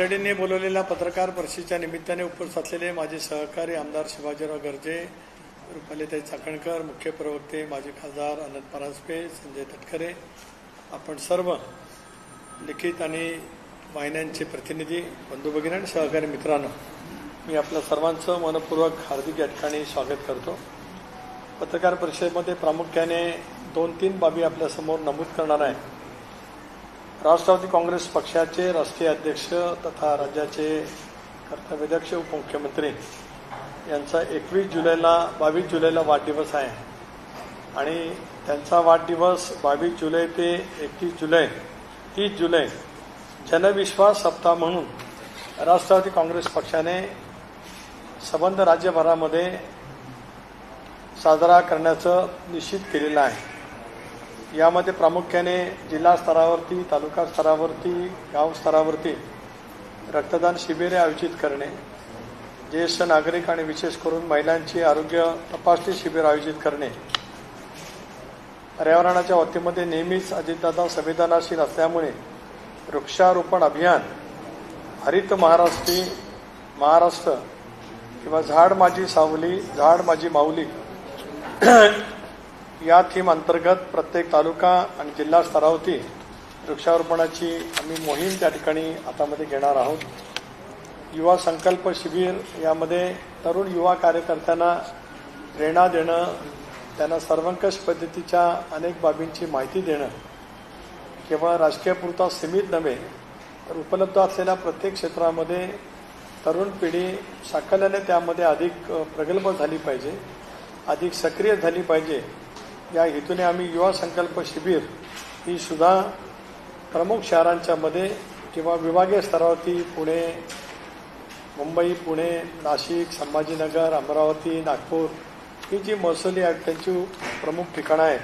तातडीने बोलवलेल्या पत्रकार परिषदेच्या निमित्ताने उपस्थित असलेले माझे सहकारी आमदार शिवाजीराव गर्जे रुपालीताई चाकणकर मुख्य प्रवक्ते माजी खासदार अनंत परांजपे संजय तटकरे आपण सर्व लिखित आणि वाहिन्यांचे प्रतिनिधी बंधू भगिनी आणि सहकारी मित्रांनो मी आपल्या सर्वांचं मनपूर्वक हार्दिक या ठिकाणी स्वागत करतो. पत्रकार परिषदेमध्ये प्रामुख्याने दोन तीन बाबी आपल्यासमोर नमूद करणार आहे. राष्ट्रवादी काँग्रेस पक्षाचे राष्ट्रीय अध्यक्ष तथा राज्याचे कर्तव्यध्यक्ष उपमुख्यमंत्री यांचा एकवीस जुलैला बावीस जुलैला वाढदिवस आहे. आणि त्यांचा वाढदिवस बावीस जुलै ते एकतीस जुलै तीस जुलै जनविश्वास सप्ताह म्हणून राष्ट्रवादी काँग्रेस पक्षाने संबंध राज्यभरामध्ये साजरा करण्याचं निश्चित केलेलं आहे. यामध्ये प्रामुख्याने जिल्हा स्तरावरती तालुका स्तरावरती गाव स्तरावरती रक्तदान शिबिरे आयोजित करणे ज्येष्ठ नागरिक आणि विशेष करून महिलांची आरोग्य तपासणी शिबिर आयोजित करणे. पर्यावरणाच्या वतीमध्ये नेहमीच अजितदादा संवेदनाशील असल्यामुळे वृक्षारोपण अभियान हरित महाराष्ट्री महाराष्ट्र किंवा झाड माझी सावली झाड माझी माऊली या थीम अंतर्गत प्रत्येक तालुका आणि जिल्हा स्तरावरती वृक्षारोपणाची आम्ही मोहीम त्या ठिकाणी हातामध्ये घेणार आहोत. युवा संकल्प शिबिर यामध्ये तरुण युवा कार्यकर्त्यांना प्रेरणा देणं त्यांना सर्वंकष पद्धतीच्या अनेक बाबींची माहिती देणं केवळ राजकीयपुरता सीमित नव्हे तर उपलब्ध असलेल्या प्रत्येक क्षेत्रामध्ये तरुण पिढी साकल्याने त्यामध्ये अधिक प्रगल्भ झाली पाहिजे अधिक सक्रिय झाली पाहिजे या हेतूने आम्ही युवा संकल्प शिबिर ही सुद्धा प्रमुख शहरांच्या मध्ये किंवा विभागीय स्तरावरती पुणे मुंबई पुणे नाशिक संभाजीनगर अमरावती नागपूर ही जी महसुली आहेत त्यांची प्रमुख ठिकाणं आहेत.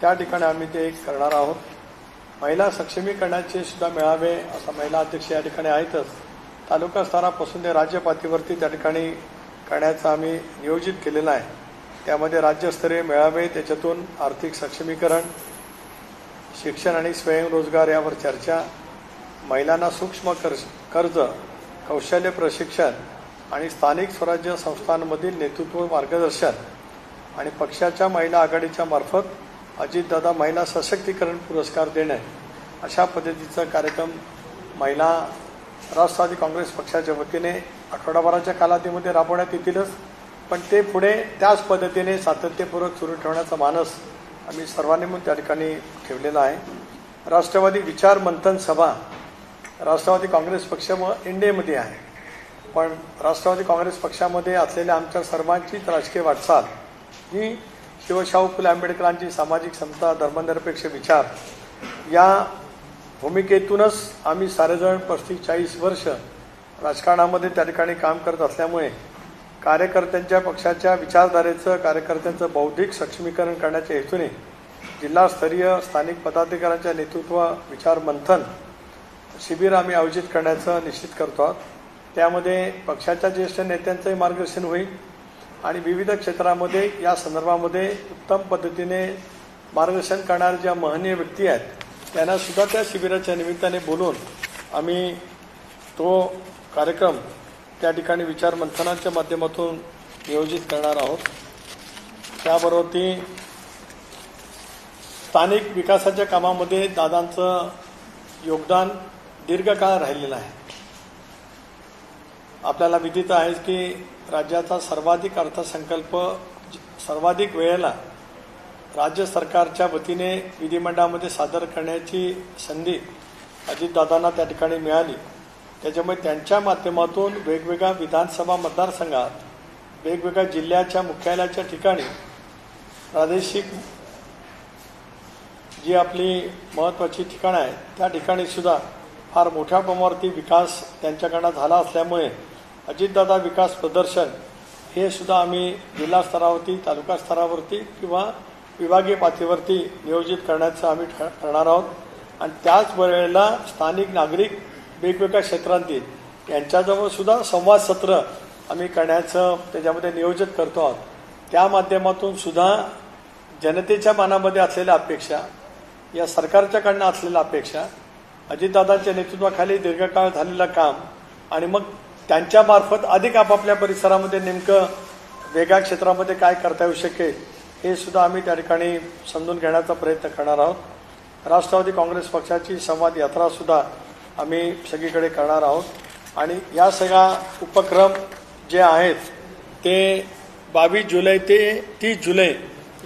त्या ठिकाणी आम्ही ते करणार आहोत. महिला सक्षमीकरणाचे सुद्धा मेळावे असा महिला अध्यक्ष या ठिकाणी आहेतच. तालुका स्तरापासून ते राज्य पातळीवरती त्या ठिकाणी करण्याचं आम्ही नियोजित केलेलं आहे. त्यामध्ये राज्यस्तरीय मेळावे त्याच्यातून आर्थिक सक्षमीकरण शिक्षण आणि स्वयंरोजगार यावर चर्चा महिलांना सूक्ष्म कर्ज कर्ज कौशल्य प्रशिक्षण आणि स्थानिक स्वराज्य संस्थांमधील नेतृत्व मार्गदर्शन आणि पक्षाच्या महिला आघाडीच्या मार्फत अजितदादा महिला सशक्तीकरण पुरस्कार देणे अशा पद्धतीचा कार्यक्रम महिला राष्ट्रवादी काँग्रेस पक्षाच्या वतीने आठवडाभराच्या कालावधीमध्ये राबवण्यात येतीलच. पण ते पुढे त्याच पद्धतीने सातत्यपूर्वक सुरू ठेवण्याचा मानस आम्ही सर्वांनी म्हणून त्या ठिकाणी ठेवलेला आहे. राष्ट्रवादी विचार मंथन सभा राष्ट्रवादी काँग्रेस पक्ष व एनडीएमध्ये आहे. पण राष्ट्रवादी काँग्रेस पक्षामध्ये असलेल्या आमच्या सर्वांचीच राजकीय वाटचाल ही शिवशाहू फुले आंबेडकरांची सामाजिक समता धर्मनिरपेक्ष विचार या भूमिकेतूनच आम्ही सारेजण पस्तीस चाळीस वर्ष राजकारणामध्ये त्या ठिकाणी काम करत असल्यामुळे कार्यकर्त्यांच्या पक्षाच्या विचारधारेचं कार्यकर्त्यांचं बौद्धिक सक्षमीकरण करण्याच्या हेतूने जिल्हास्तरीय स्थानिक पदाधिकाऱ्यांच्या नेतृत्व विचार मंथन शिबिर आम्ही आयोजित करण्याचं निश्चित करतो आहोत. त्यामध्ये पक्षाच्या ज्येष्ठ नेत्यांचंही मार्गदर्शन होईल आणि विविध क्षेत्रामध्ये या संदर्भामध्ये उत्तम पद्धतीने मार्गदर्शन करणाऱ्या ज्या महनीय व्यक्ती आहेत त्यांना सुद्धा त्या शिबिराच्या निमित्ताने बोलून आम्ही तो कार्यक्रम त्या ठिकाणी विचार मंथनाच्या माध्यमातून नियोजित करणार आहोत. त्याबरोबर ती स्थानिक विकासाच्या कामामध्ये दादांचं योगदान दीर्घकाळ राहिलेलं आहे. आपल्याला विदित आहे की राज्याचा सर्वाधिक अर्थसंकल्प सर्वाधिक वेळेला राज्य सरकारच्या वतीने विधिमंडळामध्ये सादर करण्याची संधी अजितदादांना त्या ठिकाणी मिळाली. त्याच्यामुळे त्यांच्या माध्यमातून वेगवेगळ्या विधानसभा मतदारसंघात वेगवेगळ्या जिल्ह्याच्या मुख्यालयाच्या ठिकाणी प्रादेशिक जी आपली महत्त्वाची ठिकाणं आहेत त्या ठिकाणी सुद्धा फार मोठ्या प्रमाणावरती विकास त्यांच्याकडनं झाला असल्यामुळे अजितदादा विकास प्रदर्शन हे सुद्धा आम्ही जिल्हा स्तरावरती तालुका स्तरावरती किंवा विभागीय पातळीवरती नियोजित करण्याचं आम्ही ठ- करणार आहोत. आणि त्याच वेळेला स्थानिक नागरिक वेगवेगळ्या क्षेत्रांतील यांच्याजवळ सुद्धा संवाद सत्र आम्ही करण्याचं त्याच्यामध्ये नियोजित करतो आहोत. त्या माध्यमातून सुद्धा जनतेच्या मनामध्ये असलेल्या अपेक्षा या सरकारच्याकडनं असलेल्या अपेक्षा अजितदादांच्या नेतृत्वाखाली दीर्घकाळ झालेलं काम आणि मग त्यांच्यामार्फत अधिक आपापल्या परिसरामध्ये नेमकं वेगळ्या क्षेत्रामध्ये काय करता येऊ शकेल हे सुद्धा आम्ही त्या ठिकाणी समजून घेण्याचा प्रयत्न करणार आहोत. राष्ट्रवादी काँग्रेस पक्षाची संवाद यात्रा सुद्धा आम्ही सगळीकडे करणार आहोत. आणि या सगळा उपक्रम जे आहेत ते बावीस जुलै ते तीस जुलै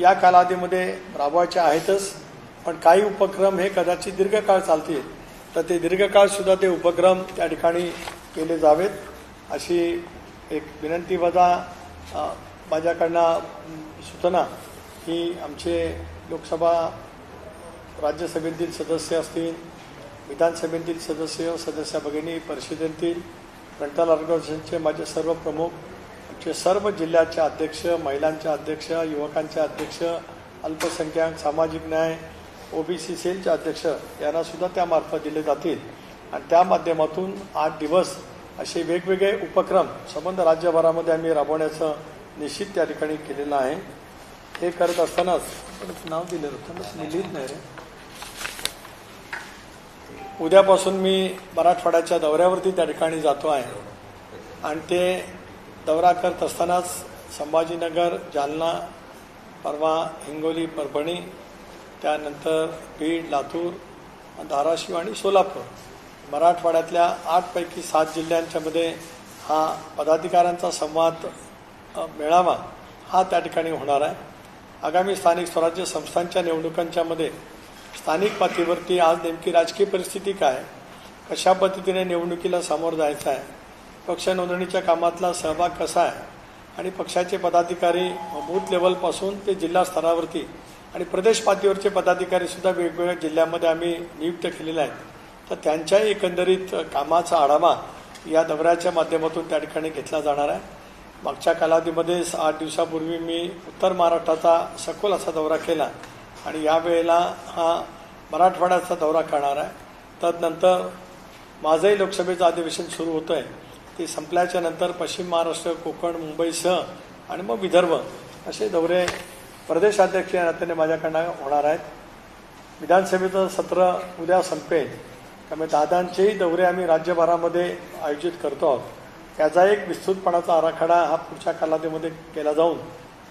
या कालावधीमध्ये राबवायचे आहेतच. पण काही उपक्रम हे कदाचित दीर्घकाळ चालतील. तर ते दीर्घकाळसुद्धा ते उपक्रम त्या ठिकाणी केले जावेत. अशी एक विनंती वजा माझ्याकडनं सूचना ही आमचे लोकसभा राज्यसभेतील सदस्य असतील विधानसभेतील सदस्य सदस्य भगिनी परिषदेतील फ्रंटल ऑर्गनायझेशनचे माझे सर्व प्रमुख आमचे सर्व जिल्ह्याचे अध्यक्ष महिलांचे अध्यक्ष युवकांचे अध्यक्ष अल्पसंख्याक सामाजिक न्याय ओबीसी सेलचे अध्यक्ष यांना सुद्धा त्यामार्फत दिले जातील. आणि त्या माध्यमातून आठ दिवस असे वेगवेगळे उपक्रम संबंध राज्यभरामध्ये आम्ही राबवण्याचं निश्चित त्या ठिकाणी केलेलं आहे. हे करत असतानाच नाव दिलं होतं लिहित नाही रे उद्यापासून मी मराठवाड्याच्या दौऱ्यावरती त्या ठिकाणी जातो आहे. आणि ते दौरा करत असतानाच संभाजीनगर जालना परवा हिंगोली परभणी त्यानंतर बीड लातूर धाराशिव आणि सोलापूर. मराठवाड्यातल्या आठपैकी सात जिल्ह्यांच्यामध्ये हा पदाधिकाऱ्यांचा संवाद मेळावा हा त्या ठिकाणी होणार आहे. आगामी स्थानिक स्वराज्य संस्थांच्या निवडणुकांच्या मध्ये स्थानिक पातळीवरती आज नेमकी राजकीय परिस्थिती काय कशा पद्धतीने निवडणुकीला सामोरं जायचं आहे? पक्ष नोंदणीच्या कामातला सहभाग कसा आहे? आणि पक्षाचे पदाधिकारी बूथ लेवलपासून ते जिल्हा स्तरावरती आणि प्रदेश पातळीवरचे पदाधिकारीसुद्धा वेगवेगळ्या जिल्ह्यामध्ये आम्ही नियुक्त केलेले आहेत. तर त्यांच्याही एकंदरीत कामाचा आढावा या दौऱ्याच्या माध्यमातून त्या ठिकाणी घेतला जाणार आहे. मागच्या कालावधीमध्ये आठ दिवसापूर्वी मी उत्तर महाराष्ट्राचा सखोल असा दौरा केला. आणि यावेळेला हा मराठवाड्याचा दौरा करणार आहे. तदनंतर माझंही लोकसभेचं अधिवेशन सुरू होतं आहे ते संपल्याच्या नंतर पश्चिम महाराष्ट्र कोकण मुंबईसह आणि मग विदर्भ असे दौरे प्रदेशाध्यक्ष या नात्याने माझ्याकडनं होणार आहेत. विधानसभेचं सत्र उद्या संपेल. त्यामुळे दादांचेही दौरे आम्ही राज्यभरामध्ये आयोजित करतो आहोत. त्याचा एक विस्तृतपणाचा आराखडा हा पुढच्या कालावधीमध्ये केला जाऊन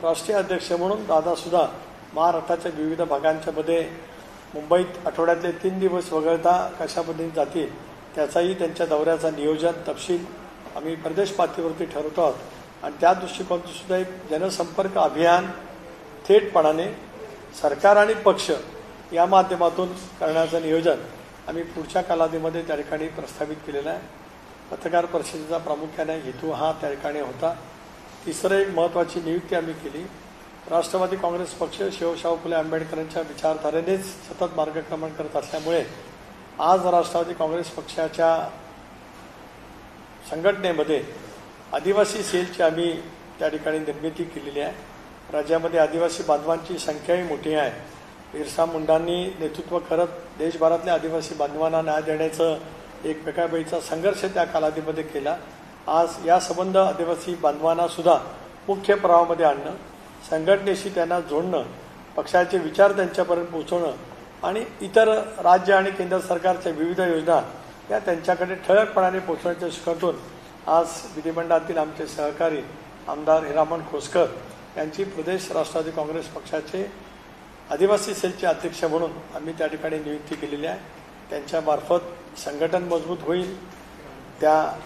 राष्ट्रीय अध्यक्ष म्हणून दादासुद्धा महाराष्ट्राच्या विविध भागांच्या मध्ये मुंबईत आठवड्यातले तीन दिवस वगळता कशा पद्धतीने जातील त्याचाही त्यांच्या दौऱ्याचा नियोजन तपशील आम्ही प्रदेश पातळीवरती ठरवतो आहोत. आणि त्या दृष्टिकोनातून सुद्धा एक जनसंपर्क अभियान थेटपणाने सरकार आणि पक्ष या माध्यमातून करण्याचं नियोजन आम्ही पुढच्या कालावधीमध्ये त्या ठिकाणी प्रस्तावित केलेलं आहे. पत्रकार परिषदेचा प्रामुख्याने हेतू हा त्या ठिकाणी होता. तिसरं एक महत्त्वाची नियुक्ती आम्ही केली. राष्ट्रवादी काँग्रेस पक्ष शिवशाहू फुले आंबेडकरांच्या विचारधारेनेच सतत मार्गक्रमण करत असल्यामुळे आज राष्ट्रवादी काँग्रेस पक्षाच्या संघटनेमध्ये आदिवासी सेलची आम्ही त्या ठिकाणी निर्मिती केलेली आहे. राज्यामध्ये आदिवासी बांधवांची संख्याही मोठी आहे. बिरसा मुंडांनी नेतृत्व करत देशभरातल्या आदिवासी बांधवांना न्याय देण्याचं एक संघर्ष त्या कालावधीमध्ये केला. आज या संबंध आदिवासी बांधवांनासुद्धा मुख्य प्रवाहामध्ये आणणं संघटनेशी त्यांना जोडणं पक्षाचे विचार त्यांच्यापर्यंत पोहोचवणं आणि इतर राज्य आणि केंद्र सरकारच्या विविध योजना या त्यांच्याकडे ठळकपणाने पोहोचवण्याच्या शिखरतून आज विधिमंडळातील आमचे सहकारी आमदार हिरामन खोसकर यांची प्रदेश राष्ट्रवादी काँग्रेस पक्षाचे आदिवासी सेलचे अध्यक्ष म्हणून आम्ही त्या ठिकाणी नियुक्ती केलेली आहे. त्यांच्यामार्फत संघटन मजबूत होईल. त्या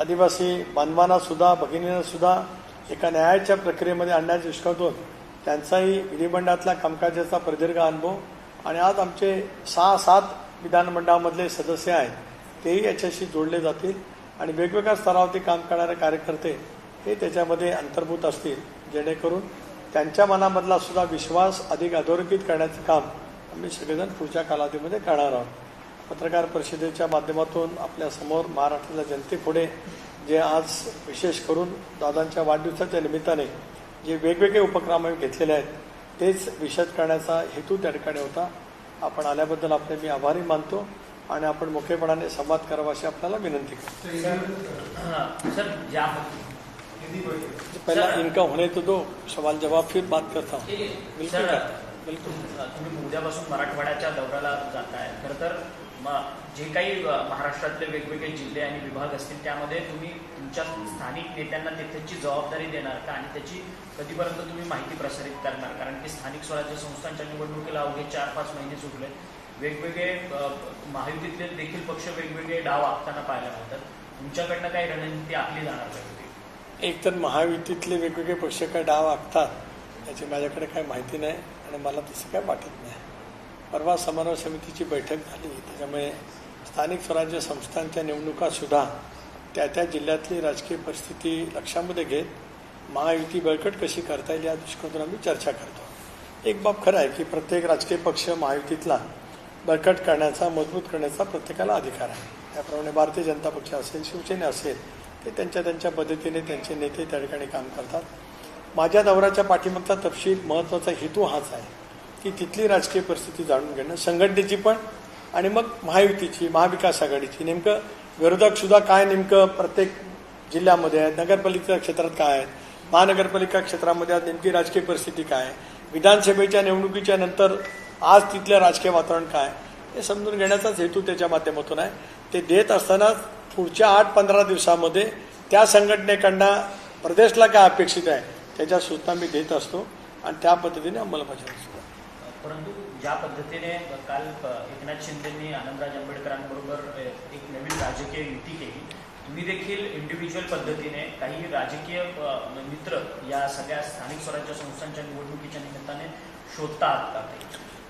आदिवासी बांधवांनासुद्धा भगिनींनासुद्धा एका न्यायाच्या प्रक्रियेमध्ये आणण्याच्या दृष्टिकोनातून त्यांचाही विधिमंडळातल्या कामकाजाचा प्रदीर्घ अनुभव. आणि आज आमचे सहा सात विधानमंडळामधले सदस्य आहेत. तेही याच्याशी जोडले जातील. आणि वेगवेगळ्या स्तरावरती काम करणारे कार्यकर्ते हे त्याच्यामध्ये अंतर्भूत असतील. जेणेकरून त्यांच्या मनामधला सुद्धा विश्वास अधिक अधोरेखित करण्याचं काम आम्ही सगळेजण पुढच्या कालावधीमध्ये करणार आहोत. पत्रकार परिषदेच्या माध्यमातून आपल्यासमोर महाराष्ट्राच्या जनतेपुढे जे आज विशेष करून दादांच्या वाढदिवसाच्या निमित्ताने जे वेगवेगळे उपक्रम आम्ही घेतलेले आहेत तेच विशद करण्याचा हेतू त्या ठिकाणी होता. आपण आल्याबद्दल आपले मी आभारी मानतो आणि आपण मोठेपणाने संवाद करावा अशी आपल्याला विनंती करतो. सर जा पहला इनका होने तो दो सवाल जवाब फिर बात करता हूँ. बिल्कुल करता तुम्ही उद्यापासून मराठवाड्याच्या दौऱ्याला जाताय. खरं तर जे काही महाराष्ट्रातले वेगवेगळे जिल्हे आणि विभाग असतील त्यामध्ये तुम्ही तुमच्या स्थानिक नेत्यांना तिथेची जबाबदारी देणार का? आणि त्याची कधीपर्यंत तुम्ही माहिती प्रसारित करणार? कारण की स्थानिक स्वराज्य संस्थांच्या निवडणुकीला अवघे चार पाच महिने सुटले वेगवेगळे महायुतीतले देखील पक्ष वेगवेगळे डाव आखताना पाहायला मिळतात. तुमच्याकडनं काही रणनीती आखली जाणार का एक तर महायुतीतले वेगवेगळे पक्ष काय डाव आखतात याची माझ्याकडे काय माहिती नाही आणि मला तसं काय वाटत नाही. परवा समन्वय समितीची बैठक झाली. त्याच्यामुळे स्थानिक स्वराज्य संस्थांच्या निवडणुकासुद्धा त्या त्या जिल्ह्यातली राजकीय परिस्थिती लक्षामध्ये घेत महायुती बळकट कशी करता येईल या दृष्टिकोनातून आम्ही चर्चा करतो. एक बाब खरं आहे की प्रत्येक राजकीय पक्ष महायुतीतला बळकट करण्याचा मजबूत करण्याचा प्रत्येकाला अधिकार आहे. त्याप्रमाणे भारतीय जनता पक्ष असेल शिवसेना असेल ते त्यांच्या त्यांच्या पद्धतीने त्यांचे नेते त्या ठिकाणी काम करतात. माझ्या दौऱ्याच्या पाठीमागचा तपशील महत्त्वाचा हेतू हाच आहे. की तिथली राजकीय परिस्थिती जाणून घेणं संघटनेची पण आणि मग महायुतीची महाविकास आघाडीची. नेमकं विरोधक सुद्धा काय नेमकं प्रत्येक जिल्ह्यामध्ये आहेत? नगरपालिका क्षेत्रात काय आहेत? महानगरपालिका क्षेत्रामध्ये आज नेमकी राजकीय परिस्थिती काय आहे? विधानसभेच्या निवडणुकीच्या नंतर आज तिथलं राजकीय वातावरण काय हे समजून घेण्याचाच हेतू त्याच्या माध्यमातून आहे. ते देत असताना पुढच्या आठ पंधरा दिवसामध्ये त्या संघटनेकडनं प्रदेशला काय अपेक्षित आहे त्याच्या सूचना मी देत असतो आणि त्या पद्धतीने अंमलबजावणी परंतु ज्या पद्धतीने काल एकनाथ शिंदेंनी आनंदराज आंबेडकरांबरोबर एक नवीन राजकीय युती केली तुम्ही देखील इंडिव्हिज्युअल पद्धतीने काही राजकीय मित्र या सगळ्या स्थानिक स्वराज्य संस्थांच्या निवडणुकीच्या निमित्ताने शोधता आहात का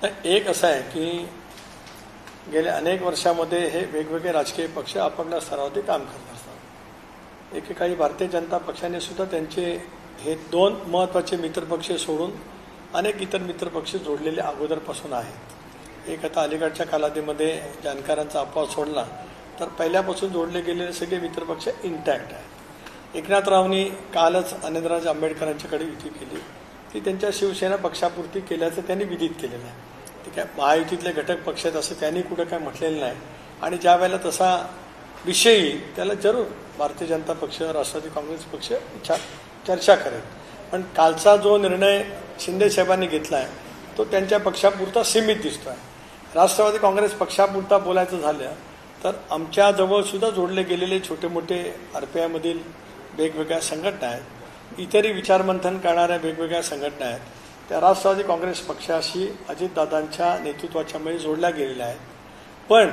तर एक असं आहे की गेल्या अनेक वर्षामध्ये हे वेगवेगळे राजकीय पक्ष आपापल्या स्तरावरती काम करत असतात. एकेकाळी भारतीय जनता पक्षाने सुद्धा त्यांचे हे दोन महत्त्वाचे मित्रपक्ष सोडून अनेक इतर मित्रपक्ष जोडलेले अगोदरपासून आहेत. एक आता अलीकडच्या कालावधीमध्ये जाणकारांचा अपवाद सोडला तर पहिल्यापासून जोडले गेलेले सगळे मित्रपक्ष इंटॅक्ट आहेत. एकनाथरावनी कालच अनिलराज आंबेडकरांच्याकडे युती केली. ती त्यांच्या शिवसेना पक्षापुरती केल्याचं त्यांनी विदित केलेलं आहे. ते काय महायुतीतले घटक पक्ष आहेत असं त्यांनी कुठं काय म्हटलेलं नाही. आणि ज्या वेळेला तसा विषय येईल त्याला जरूर भारतीय जनता पक्ष राष्ट्रवादी काँग्रेस पक्ष चर्चा करेल. पण कालचा जो निर्णय शिंदे साहेबांनी घेतला आहे तो त्यांच्या पक्षापुरता सीमित दिसतो आहे राष्ट्रवादी काँग्रेस पक्षापुरता बोलायचं झालं तर आमच्याजवळसुद्धा जोडले गेलेले छोटे मोठे आरपीआयमधील वेगवेगळ्या संघटना आहेत. इतरही विचारमंथन करणाऱ्या वेगवेगळ्या संघटना आहेत. त्या राष्ट्रवादी काँग्रेस पक्षाशी अजितदादांच्या नेतृत्वाच्यामुळे जोडल्या गेलेल्या आहेत. पण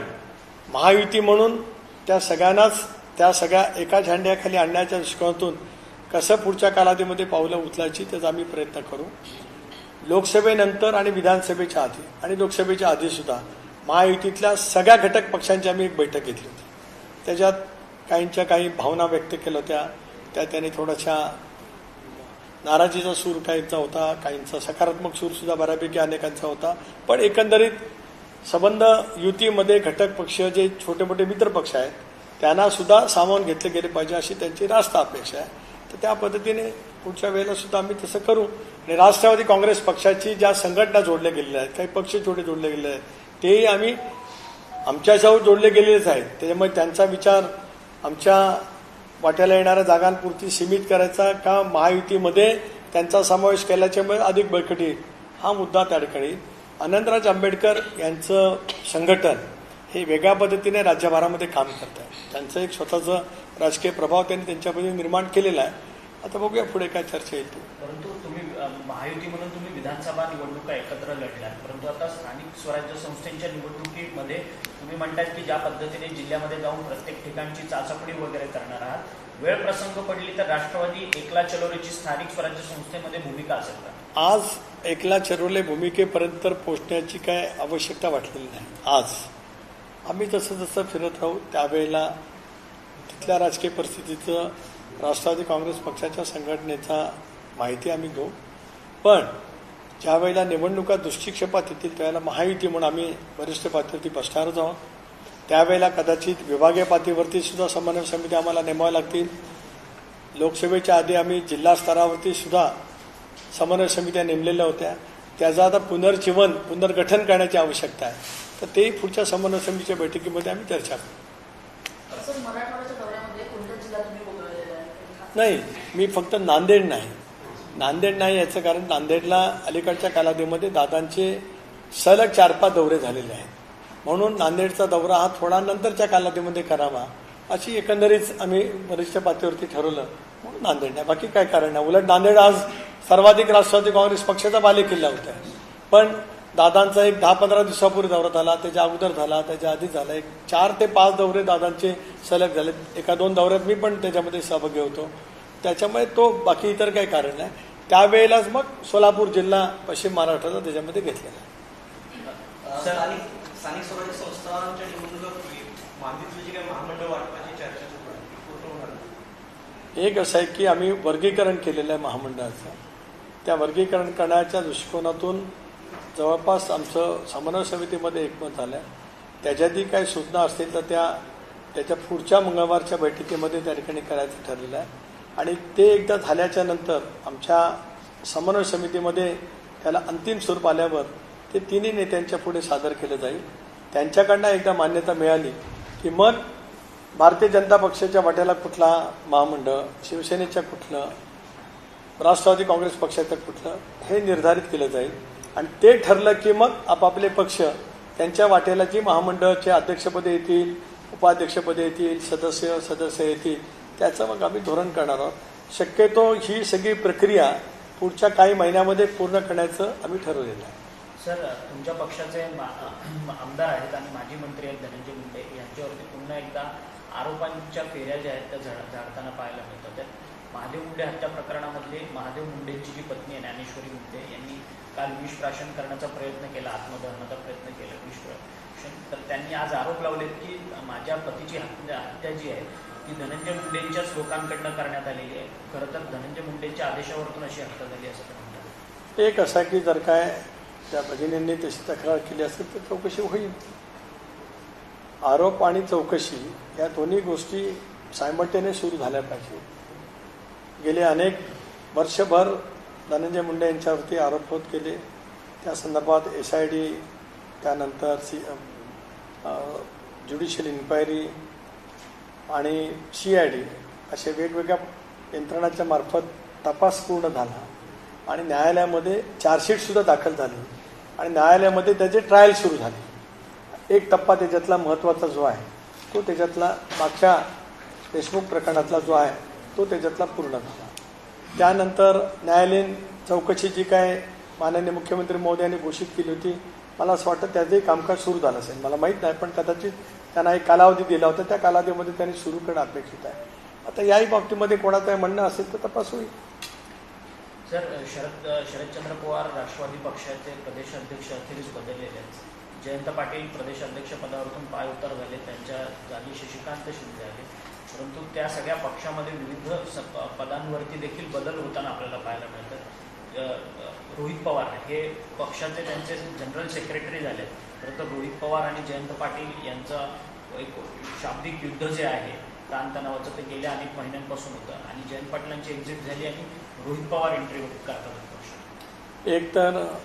महायुती म्हणून त्या सगळ्यांनाच त्या सगळ्या एका झेंड्याखाली आणण्याच्या दृष्टिकोनातून कसं पुढच्या कालावधीमध्ये पावलं उचलायची त्याचा आम्ही प्रयत्न करू. लोकसभेनंतर आणि विधानसभेच्या आधी आणि लोकसभेच्या आधी सुद्धा महायुतीतल्या सगळ्या घटक पक्षांची आम्ही एक बैठक घेतली होती. त्याच्यात काहींच्या काही भावना व्यक्त केल्या होत्या. त्या त्यांनी थोड्याशा नाराजीचा सूर काहींचा होता काहींचा सकारात्मक सूर सुद्धा बऱ्यापैकी अनेकांचा होता. पण एकंदरीत संबंध युतीमध्ये घटक पक्ष जे छोटे मोठे मित्र पक्ष आहेत त्यांना सुद्धा सामावून घेतले गेले पाहिजे अशी त्यांची रास्त अपेक्षा आहे. तर त्या पद्धतीने पुढच्या वेळेला सुद्धा आम्ही तसं करू. आणि राष्ट्रवादी काँग्रेस पक्षाची ज्या संघटना जोडल्या गेलेल्या आहेत काही पक्ष छोटे जोडले गेलेले आहेत तेही आम्ही आमच्यासोबत जोडले गेलेलेच आहेत. त्याच्यामुळे त्यांचा विचार आमच्या वाट्याला येणाऱ्या जागांपुरती सीमित करायचा का महायुतीमध्ये त्यांचा समावेश केल्याच्यामुळे अधिक बळकटी येईल हा मुद्दा त्या ठिकाणी. आनंदराज आंबेडकर यांचं संघटन हे वेगळ्या पद्धतीने राज्यभरामध्ये काम करत आहे. त्यांचं एक स्वतःचं राजकीय प्रभाव त्यांनी त्यांच्यामध्ये निर्माण केलेला आहे. आता बघूया पुढे काय चर्चा येईल ती. परंतु तुम्ही महायुती म्हणून तुम्ही विधानसभा निवडणुका एकत्र लढल्यात परंतु आता स्थानिक स्वराज्य संस्थेच्या निवडणुकीमध्ये तुम्ही म्हणताय की ज्या पद्धतीने जिल्ह्यामध्ये जाऊन प्रत्येक ठिकाणची चाचपणी वगैरे करणार आहात. वेळ प्रसंग पडली तर राष्ट्रवादी एकला चलोरेची स्थानिक स्वराज्य संस्थेमध्ये भूमिका असेल का? आज एकला चरोले भूमिकेपर्यंत तर पोचण्याची काय आवश्यकता वाटलेली नाही. आज. आम्ही जसं जसं फिरत राहू त्यावेळेला तिथल्या राजकीय परिस्थितीचं राष्ट्रवादी काँग्रेस पक्षाच्या संघटनेचा माहिती आम्ही घेऊ. पण ज्या वेळेला निवडणुका दृष्टिक्षेपात येतील त्यावेळेला महायुती म्हणून आम्ही वरिष्ठ पातळीवरती बसणारच आहोत. त्यावेळेला कदाचित विभागीय पातळीवरती सुद्धा समन्वय समिती आम्हाला नेमाव्या लागतील. लोकसभेच्या आधी आम्ही जिल्हा स्तरावरती सुद्धा समन्वय समित्या नेमलेल्या होत्या. त्याचं आता पुनर्जीवन पुनर्गठन करण्याची आवश्यकता आहे. तर तेही पुढच्या समन्वय समितीच्या बैठकीमध्ये आम्ही चर्चा करू सर मराठवाड्याच्या दौऱ्यामध्ये कोणत्या जिल्हा तुम्ही वगळलेला आहे नाही मी फक्त नांदेड नाही. नांदेड नाही याचं कारण नांदेडला अलीकडच्या कालावधीमध्ये दादांचे सलग चार पाच दौरे झालेले आहेत. म्हणून नांदेडचा दौरा हा थोडा नंतरच्या कालावधीमध्ये करावा अशी एकंदरीत आम्ही वरिष्ठ पातळीवरती ठरवलं. म्हणून नांदेड नाही. बाकी काय कारण नाही. उलट नांदेड आज सर्वाधिक राष्ट्रवादी काँग्रेस पक्षाचा बालेकिल्ला होता पण दादांचा एक दहा पंधरा दिवसापूर्वी दौरा झाला त्याच्या अगोदर झाला त्याच्या आधी झाला. एक चार ते पाच दौरे दादांचे सलग झाले. एका दोन दौऱ्यात मी पण त्याच्यामध्ये सहभागी होतो. त्याच्यामुळे तो बाकी इतर काही कारण नाही. त्यावेळेलाच मग सोलापूर जिल्हा पश्चिम महाराष्ट्राचा त्याच्यामध्ये घेतलेला. स्थानिक स्वराज्य संस्थांच्या निवडणुकीपूर्वी काही महामंडळ वाटपाची चर्चा. एक असं आहे की आम्ही वर्गीकरण केलेलं आहे महामंडळाचं. त्या वर्गीकरण करण्याच्या दृष्टिकोनातून जवळपास आमचं समन्वय समितीमध्ये एकमत झालं आहे त्याच्यातही काही सूचना असतील तर त्या त्याच्या पुढच्या मंगळवारच्या बैठकीमध्ये त्या ठिकाणी करायचं ठरलेलं आहे. आणि ते एकदा झाल्याच्यानंतर आमच्या समन्वय समितीमध्ये त्याला अंतिम स्वरूप आल्यावर ते तिन्ही नेत्यांच्या पुढे सादर केलं जाईल. त्यांच्याकडनं एकदा मान्यता मिळाली की मग भारतीय जनता पक्षाच्या वाट्याला कुठला महामंडळ शिवसेनेच्या कुठलं राष्ट्रवादी काँग्रेस पक्षाचं कुठलं हे निर्धारित केलं जाईल. आणि ते ठरलं की मग आपापले पक्ष त्यांच्या वाटेला जी महामंडळाचे अध्यक्षपदे येतील उपाध्यक्षपदे येतील सदस्य सदस्य येतील त्याचं मग आम्ही धोरण करणार आहोत. शक्यतो ही सगळी प्रक्रिया पुढच्या काही महिन्यामध्ये पूर्ण करण्याचं आम्ही ठरवलेलं आहे. सर तुमच्या पक्षाचे आमदार आहेत आणि माजी मंत्री आहेत धनंजय मुंडे यांच्यावरती पुन्हा एकदा आरोपांच्या फेऱ्या ज्या आहेत त्या झाडताना पाहायला मिळतात. त्यात महादेव मुंडे हत्या प्रकरणामधले महादेव मुंडेंची जी पत्नी आहे ज्ञानेश्वरी मुंडे यांनी काल विष प्राशन करण्याचा प्रयत्न केला आत्मदहनाचा प्रयत्न केला विष प्राशन तर त्यांनी आज आरोप लावलेत की माझ्या पतीची हत्या हत्या जी आहे ती धनंजय मुंडेंच्याच लोकांकडनं करण्यात आलेली आहे. खरं तर धनंजय मुंडेंच्या आदेशावरतून अशी हत्या झाली असं ते म्हणतात. एक असा की जर काय त्या भगिनींनी तशी तक्रार केली असेल तर चौकशी होईल. आरोप आणि चौकशी या दोन्ही गोष्टी सायमल्टेने सुरू झाल्या पाहिजेत. गेले अनेक वर्षभर धनंजय मुंडे यांच्यावरती आरोप होत गेले. त्या संदर्भात एस आय डी त्यानंतर सी ज्युडिशियल इन्क्वायरी आणि सी आय डी असे वेगवेगळ्या यंत्रणाच्या मार्फत तपास पूर्ण झाला आणि न्यायालयामध्ये चार्जशीटसुद्धा दाखल झाली आणि न्यायालयामध्ये त्याचे ट्रायल सुरू झाले. एक टप्पा त्याच्यातला महत्त्वाचा जो आहे तो त्याच्यातला मागच्या देशमुख प्रकरणातला जो आहे तो त्याच्यातला पूर्ण झाला. त्यानंतर न्यायालयीन चौकशी जी काय माननीय मुख्यमंत्री मोदयांनी घोषित केली होती मला असं वाटतं त्याचंही कामकाज सुरू झालं असेल. मला माहीत नाही पण कदाचित त्यांना एक कालावधी दिला होता. त्या कालावधीमध्ये त्यांनी सुरू करणं अपेक्षित आहे. आता याही बाबतीमध्ये कोणाचं म्हणणं असेल तर तपास होईल. सर शरद शरदचंद्र पवार राष्ट्रवादी पक्षाचे प्रदेशाध्यक्ष अखेरीस बदललेले आहेत. जयंत पाटील प्रदेशाध्यक्ष पदावरून पाय उतार झाले. त्यांच्या जागी शशिकांत शिंदे आले परंतु त्या सगळ्या पक्षामध्ये विविध स- प- पदांवरती देखील बदल होताना आपल्याला पाहायला मिळतात. रोहित पवार हे पक्षाचे त्यांचे जनरल सेक्रेटरी झाले. खरं तर रोहित पवार आणि जयंत पाटील यांचं एक शाब्दिक युद्ध जे आहे ताणतणावाचं ते गेल्या अनेक महिन्यांपासून होतं. आणि जयंत पाटलांची एक्झिट झाली आणि रोहित पवार एंट्री करतात पक्ष एक तर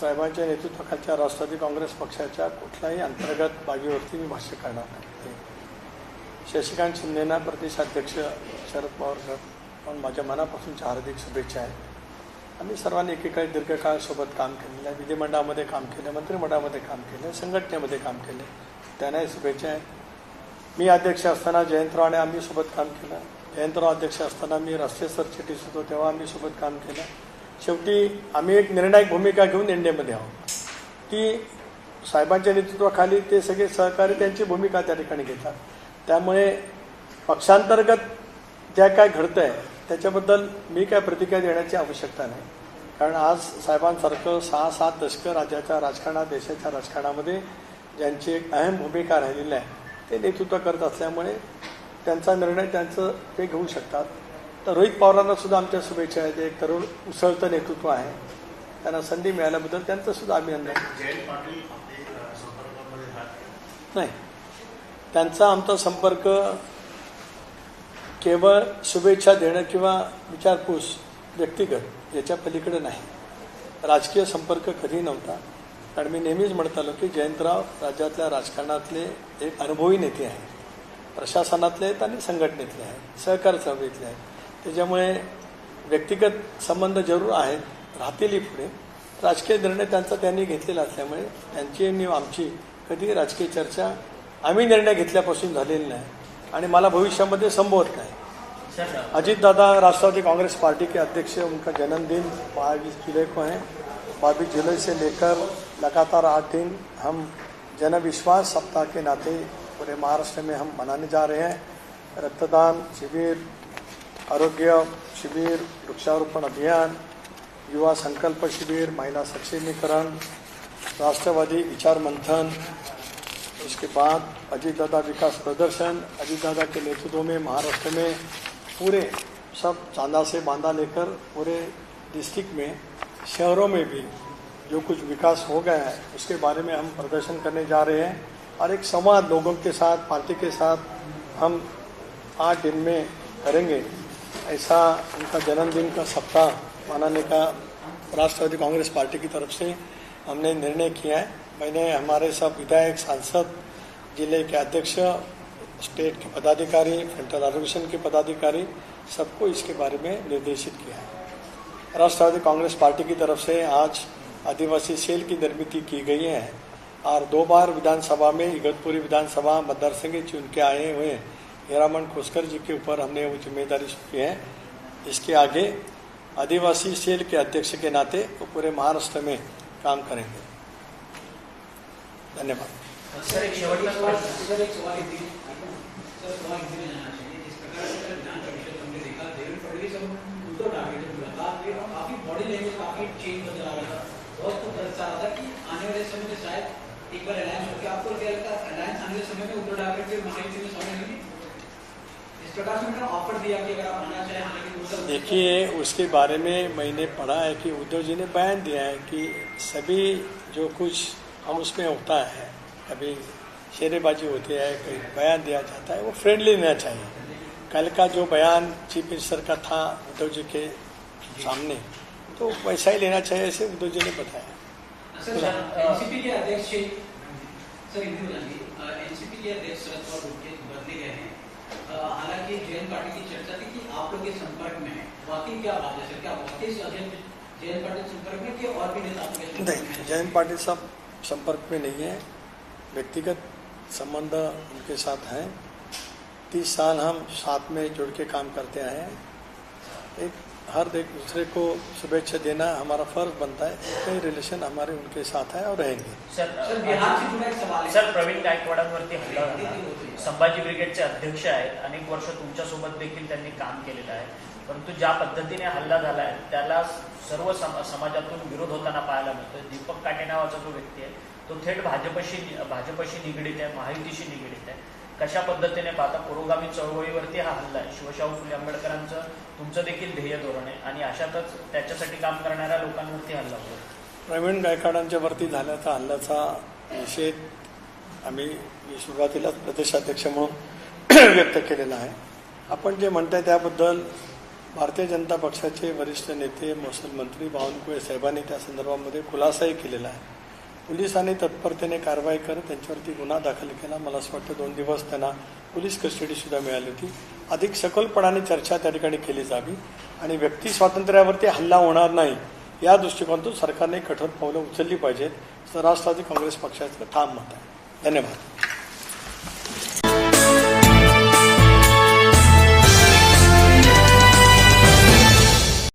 साहेबांच्या नेतृत्वाखालच्या राष्ट्रवादी काँग्रेस पक्षाच्या कुठल्याही अंतर्गत बागेवरती मी भाष्य करणार नाही. शशिकांत शिंदेना प्रदेशाध्यक्ष शरद पवार सर म्हणून माझ्या मनापासूनच्या हार्दिक शुभेच्छा आहेत. आम्ही सर्वांनी एकेकाळी दीर्घकाळासोबत काम केलेलं आहे. विधिमंडळामध्ये काम केलं मंत्रिमंडळामध्ये काम केलं संघटनेमध्ये काम केलं. त्यांनाही शुभेच्छा आहेत मी अध्यक्ष असताना जयंतरावने आम्ही सोबत काम केलं. जयंतराव अध्यक्ष असताना मी राष्ट्रीय सरचिटणीस होतो तेव्हा आम्ही सोबत काम केलं. शेवटी आम्ही एक निर्णायक भूमिका घेऊन एनडीएमध्ये आहोत. ती साहेबांच्या नेतृत्वाखाली ते सगळे सहकारी त्यांची भूमिका त्या ठिकाणी घेतात. त्यामुळे पक्षांतर्गत ज्या काय घडतं आहे त्याच्याबद्दल मी काय प्रतिक्रिया देण्याची आवश्यकता नाही. कारण आज साहेबांसारखं सहा सात दशकं राज्याच्या राजकारणात देशाच्या राजकारणामध्ये ज्यांची एक अहम भूमिका राहिलेली आहे ते नेतृत्व करत असल्यामुळे त्यांचा निर्णय त्यांचं ते घेऊ शकतात. तर रोहित पवारांना सुद्धा आमच्या शुभेच्छा आहेत. एक तरुण उसळतं नेतृत्व आहे. त्यांना संधी मिळाल्याबद्दल त्यांचं सुद्धा अभिनंदन. नाही. त्यांचा आमचा संपर्क केवळ शुभेच्छा देणं किंवा विचारपूस व्यक्तिगत याच्या पलीकडे नाही. राजकीय संपर्क कधी नव्हता. कारण मी नेहमीच म्हणत आलो की जयंतराव राज्यातल्या राजकारणातले एक अनुभवी नेते आहेत. प्रशासनातले आहेत आणि संघटनेतले आहेत. सहकार चळवळीतले आहेत. त्याच्यामुळे व्यक्तिगत संबंध जरूर आहेत. राहतीलही पुढे. राजकीय निर्णय त्यांचा त्यांनी घेतलेला असल्यामुळे त्यांची आणि आमची कधी राजकीय चर्चा आम्ही निर्णय घेतल्यापासून झालेला नाही आणि मला भविष्यामध्ये संभवत नाही. सर अजीत दादा राष्ट्रवादी कांग्रेस पार्टी के अध्यक्ष उनका जन्मदिन बाईस जुलाई को है. बाईस जुलाई से लेकर लगातार आठ दिन हम जन विश्वास सप्ताह के नाते पूरे महाराष्ट्र में हम मनाने जा रहे हैं. रक्तदान शिविर आरोग्य शिविर वृक्षारोपण अभियान युवा संकल्प शिविर महिला सक्षमीकरण राष्ट्रवादी विचार मंथन इसके बाद अजीत दादा विकास प्रदर्शन अजीत दादा के नेतृत्व में महाराष्ट्र में पूरे सब चांदा से बांधा लेकर पूरे डिस्ट्रिक्ट में, शहरों में भी जो कुछ विकास हो गया है, उसके बारे में हम प्रदर्शन करने जा रहे हैं। और एक संवाद लोगों के साथ, पार्टी के साथ हम आठ दिन में करेंगे। ऐसा उनका जन्मदिन का सप्ताह मनाने का राष्ट्रवादी कांग्रेस पार्टी की तरफ़ से हमने निर्णय किया है। मैंने हमारे सब विधायक, सांसद, ज़िले के अध्यक्ष, स्टेट के पदाधिकारी फ्रंटल ऑर्गेनाइजेशन के पदाधिकारी सबको इसके बारे में निर्देशित किया है। राष्ट्रवादी कांग्रेस पार्टी की तरफ़ से आज आदिवासी सेल की निर्मित की गई है और दो बार विधानसभा में इगतपुरी विधानसभा मतदार संघ चुन के आए हुए हीरामन खोसकर जी के ऊपर हमने वो ज़िम्मेदारी सौंपी है। इसके आगे आदिवासी सेल के अध्यक्ष के नाते वो पूरे महाराष्ट्र में काम करेंगे। धन्यवाद। सर एक सर एक सवाल हिंदी सर सवाल हिंदी में जाना चाहिए। जिस प्रकार से सर विधान परिषद हमने देखा देवेंद्र फडणवीस और उद्धव ठाकरे जब मुलाकात हुई और काफ़ी बॉडी लैंग्वेज काफ़ी चेंज नज़र आ रहा था। बहुत कुछ दर्ज आ रहा था कि आने वाले समय में शायद एक बार अलायंस आपको क्या लगता है? अलायंस आने वाले समय में उद्धव ठाकरे के मुस्लिम में शामिल होगी इस प्रकार से उन्होंने ऑफ़र दिया कि अगर आप आना चाहें हालाँकि देखिए उसके बारे में मैंने पढ़ा है कि उद्धव जी ने बयान दिया है कि सभी जो कुछ हम उसमें होता है। कभी शेरेबाजी होती है कहीं बयान दिया जाता है वो फ्रेंडली रहना चाहिए। कल का जो बयान चीफ मिनिस्टर का था उद्धव जी के सामने तो वैसा ही लेना चाहिए ऐसे उद्धव जी ने बताया। सर एनसीपी के अध्यक्ष सर हिंदी में जानिए एनसीपी के अध्यक्ष शरद पवार उनके बदले गए हैं। अ, हालाँकि जैन पार्टी की चर्चा थी कि आप लोग के संपर्क में वाकई क्या बात है सर? क्या वाकई जैन पार्टी संपर्क में कि और भी नेता आपके संपर्क में नहीं? जैन पाटिल साहब संपर्क में नहीं है व्यक्तिगत संबंध उनके साथ हैं। तीस साल हम साथ में जुड़ के काम करते आए हैं। एक हर एक दूसरे को शुभेच्छा देना हमारा फ़र्ज़ बनता है। कई रिलेशन हमारे उनके साथ है और रहेंगे। सर सर बिहार से जुड़ा एक सवाल है। सर प्रवीण गायकवाडांवरती हल्ला झाला संभाजी ब्रिगेडचे अध्यक्ष आहेत. अनेक वर्ष तुमच्यासोबत देखील त्यांनी काम केलेलं आहे. परंतु ज्या पद्धतीने हल्ला झाला आहे त्याला सर्व सम समाजातून विरोध होताना पाहायला मिळतो दीपक काटे नावाचा जो व्यक्ती आहे तो थेट भाजपशी भाजपशी निगडीत आहे महायुतीशी निगडीत आहे. कशा पद्धतीने पाहता पुरोगामी चळवळीवरती हा हल्ला आहे. शिवशाहू फुले आंबेडकरांचं तुमचं देखील ध्येय धोरण आहे आणि अशातच त्याच्यासाठी काम करणाऱ्या लोकांवरती हल्ला होतो प्रवीण गायकवाडांच्या वरती झाल्याचा हल्ल्याचा निषेध आम्ही सुरुवातीलाच प्रदेशाध्यक्ष म्हणून व्यक्त केलेला आहे. आपण जे म्हणताय त्याबद्दल भारतीय जनता पक्षाचे वरिष्ठ नेते महसूल मंत्री बावनकुळे साहेबांनी त्या संदर्भामध्ये खुलासाही केलेला आहे. पोलिसांनी तत्परतेने कारवाई करत त्यांच्यावरती गुन्हा दाखल केला. मला असं वाटतं दोन दिवस त्यांना पोलीस कस्टडीसुद्धा मिळाली होती. अधिक सखोलपणाने चर्चा त्या ठिकाणी केली जावी आणि व्यक्ती स्वातंत्र्यावरती हल्ला होणार नाही या दृष्टिकोनातून सरकारने कठोर पावलं उचलली पाहिजेत. असं राष्ट्रवादी काँग्रेस पक्षाचं ठाम मत आहे. धन्यवाद.